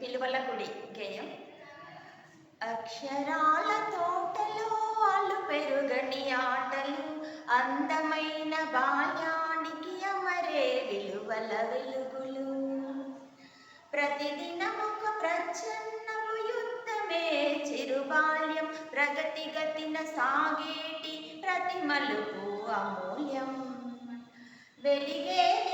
విలువల గుడి గేయం అక్షరాల తోటలో అల్లు పెరుగని ఆటలు అందమైన బాల్యానికి అమరే విలువల వెలుగులు. ప్రతిదినమొక ప్రచన్నము యుద్ధమే చిరుబాల్యం ప్రగతి గతిన సాగేటి ప్రతి మలుపు అమూల్యం. వెలిగే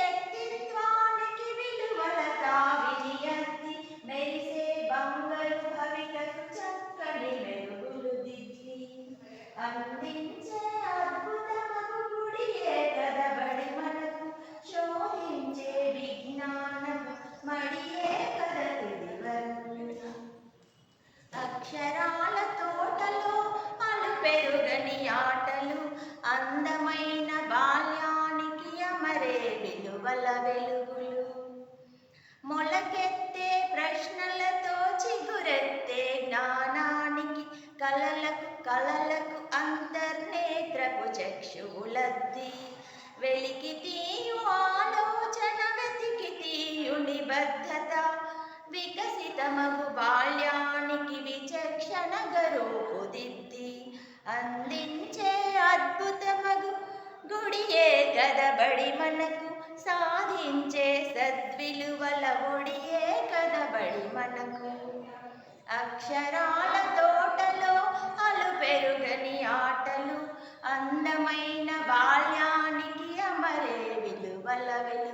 అందించే అద్భుతమగు గుడియే కదబడి మనకు శోధించే విజ్ఞానము మడియే కద తుది అక్షరాల తోటలో అలు పెరుగని ఆటలు అందమైన బాల్యానికి అమరే విలువల వెలుగులు. మొలకెత్తే బద్ది వెలికి తీయు ఆలోచన వెతికి తీయుని నిబద్ధత వికసితమగు బాల్యానికి విచక్షణ గరూపుదిద్ది అందించే అద్భుతమగు గుడియే కదబడి మనకు సాధించే సద్విలువల ఒడియే కదబడి మనకు. అక్షరాల అందమైన